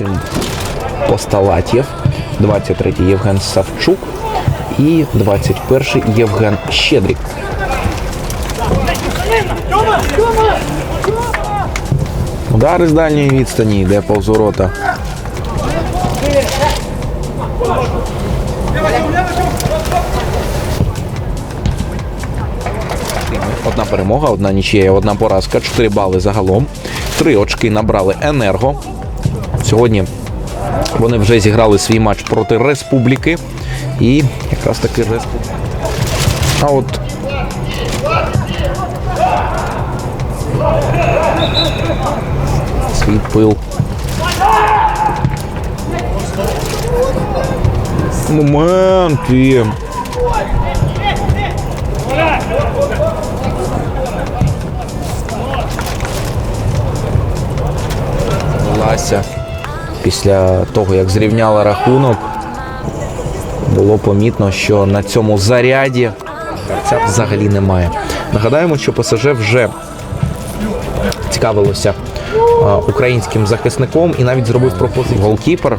Максим Посталатєв, 23-й Євген Савчук і 21-й Євген Щедрік. Удар із дальньої відстані йде повз ворота. Одна перемога, одна нічия, одна поразка, 4 бали загалом. Три очки набрали Енерго. Сьогодні вони вже зіграли свій матч проти Республіки. І якраз таки Республіка. А от свій пил. Момент є. Лася після того, як зрівняла рахунок, було помітно, що на цьому заряді гравця взагалі немає. Нагадаємо, що ПСЖ вже цікавилося українським захисником і навіть зробив пропозицію. Голкіпер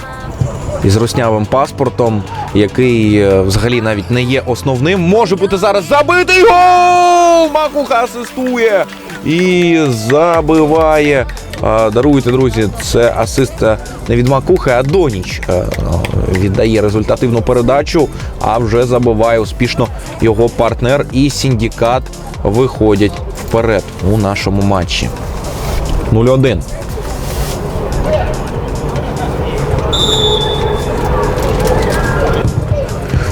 із руснявим паспортом, який е, взагалі навіть не є основним, може бути зараз забитий гол! Макуха асистує і забиває. Даруйте, друзі, це асист е, не від Макухи, а Доніч е, віддає результативну передачу, а вже забиває успішно його партнер і Сіндікат виходять вперед у нашому матчі. 0-1.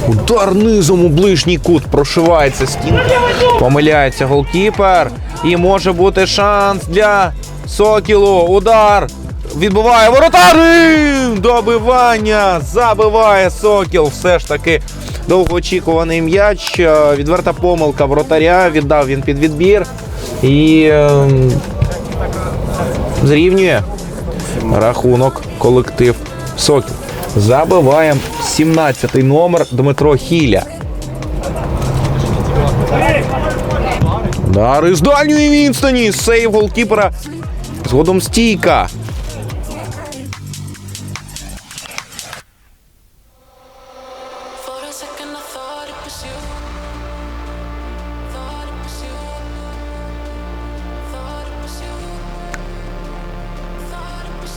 Удар низом у ближній кут прошивається стінка. Помиляється голкіпер. І може бути шанс для Сокілу. Удар. Відбиває воротар. Добивання. Забиває Сокіл. Все ж таки довгоочікуваний м'яч. Е, Відверта помилка воротаря. Віддав він під відбір. І ем, зрівнює рахунок колектив Сокіл. Забиває 17-й номер Дмитро Хіля. Thought it was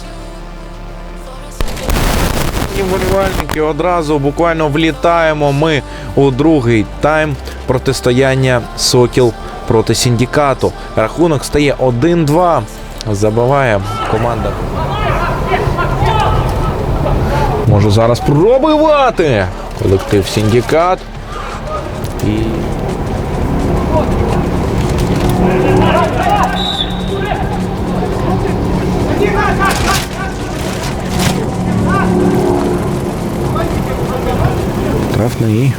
you. For a second. І вболівальники одразу буквально влітаємо ми у другий тайм протистояння Сокіл проти Сіндікату. Рахунок стає 1-2. Забиває команда. Може зараз пробивати колектив Сіндікат. І Трафний.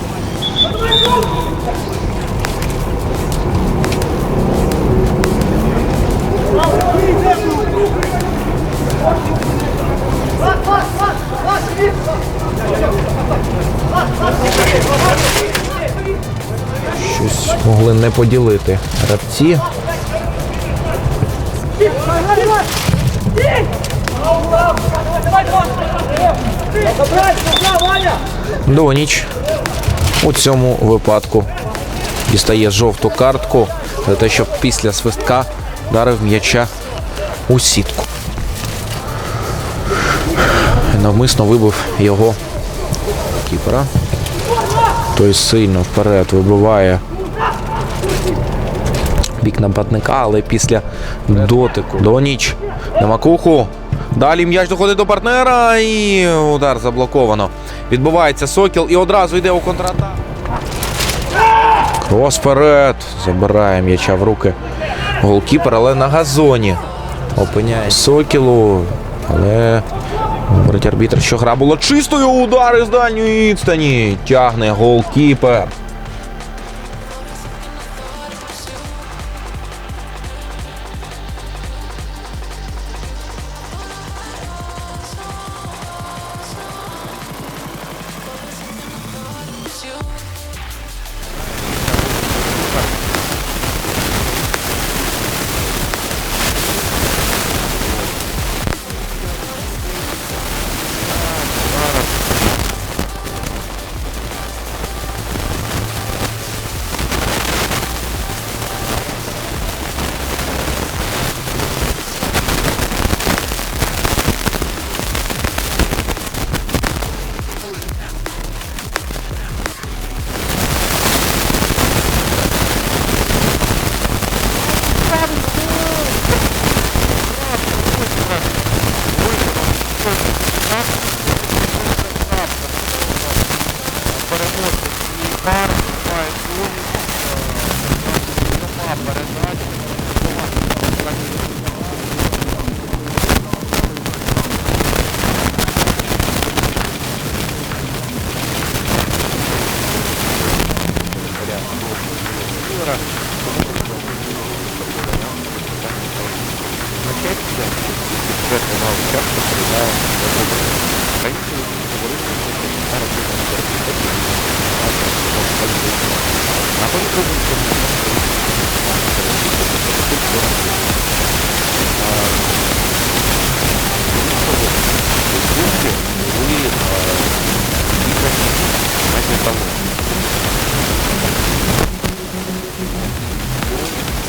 Могли не поділити гравці. Доніч у цьому випадку дістає жовту картку за те, що після свистка вдарив м'яча у сітку. Навмисно вибив його кіпера. Той сильно вперед вибиває бік нападника, але після дотику Доніч на макуху. Далі м'яч доходить до партнера і удар заблоковано. Відбувається Сокіл і одразу йде у контратаку. Крос вперед. Забирає м'яча в руки голкіпер, але на газоні. Опиняє Сокілу. Але говорить арбітр, що гра була чистою. Удар із дальньої відстані. Тягне голкіпер. роботу і перший має службу, передачі.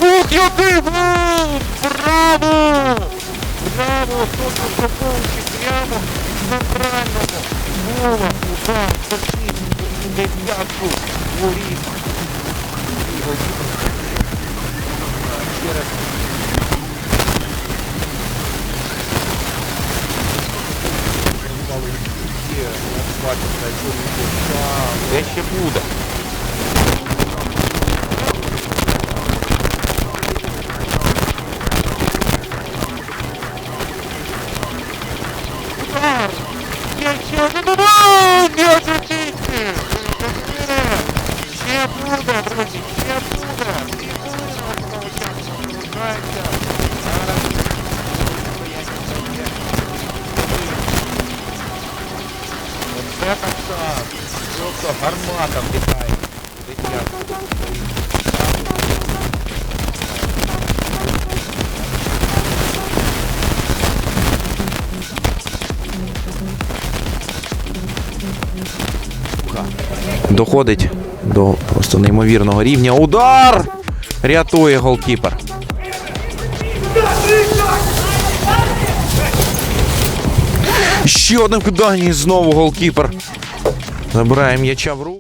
Ух, я диву! Браво! Браво! Тут упаковки прямо на правильному! Голос! І голкіпер. Ще раз. Є, бачите, що він Де ще буде? Гармата влітає. Доходить до просто неймовірного рівня. Удар! Рятує голкіпер. Ще одне вкидання і знову голкіпер. Забирає м'яча в руку.